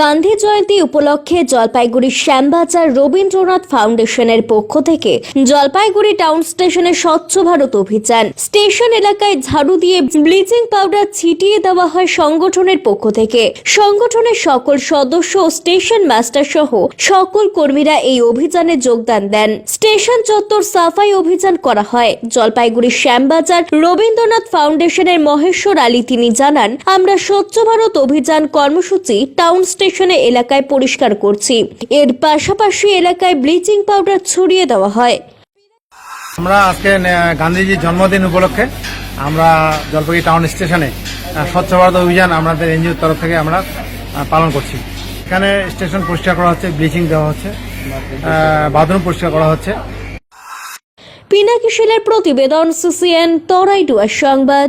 গান্ধী জয়ন্তী উপলক্ষে জলপাইগুড়ি শ্যামবাজার রবীন্দ্রনাথ ফাউন্ডেশনের পক্ষ থেকে জলপাইগুড়ি টাউন স্টেশনে স্বচ্ছ ভারত অভিযান। স্টেশন এলাকায় ঝাড়ু দিয়ে ব্লিচিং পাউডার ছিটিয়ে দেওয়া হয় সংগঠনের পক্ষ থেকে। সংগঠনের সকল সদস্য ও স্টেশন মাস্টার সহ সকল কর্মীরা এই অভিযানে যোগদান দেন। স্টেশন চত্বর সাফাই অভিযান করা হয়। জলপাইগুড়ি শ্যামবাজার রবীন্দ্রনাথ ফাউন্ডেশনের মহেশ্বর আলী তিনি জানান, আমরা স্বচ্ছ ভারত অভিযান কর্মসূচি টাউন স্টেশনে এলাকায় পরিষ্কার করছি। এর পাশাপাশি এলাকায় ব্লিচিং পাউডার ছড়িয়ে দেওয়া হয়। আমরা আজকে গান্ধীজির জন্মদিন উপলক্ষে আমরা জলপাইগুড়ি টাউন স্টেশনে স্বচ্ছ ভারত অভিযান আমাদের এনজিওর তরফ থেকে আমরা পালন করছি। এখানে স্টেশন পরিষ্কার করা হচ্ছে ব্লিচিং দেওয়া হচ্ছে বাথরুম পরিষ্কার করা হচ্ছে। পিনাকি শিলের প্রতিবেদন সিসিএন তরাইডুয়ার সংবাদ।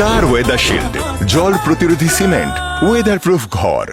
স্টার ওয়েদার শিল্ড জল প্রতিরোধী সিমেন্ট ওয়েদার প্রুফ ঘর।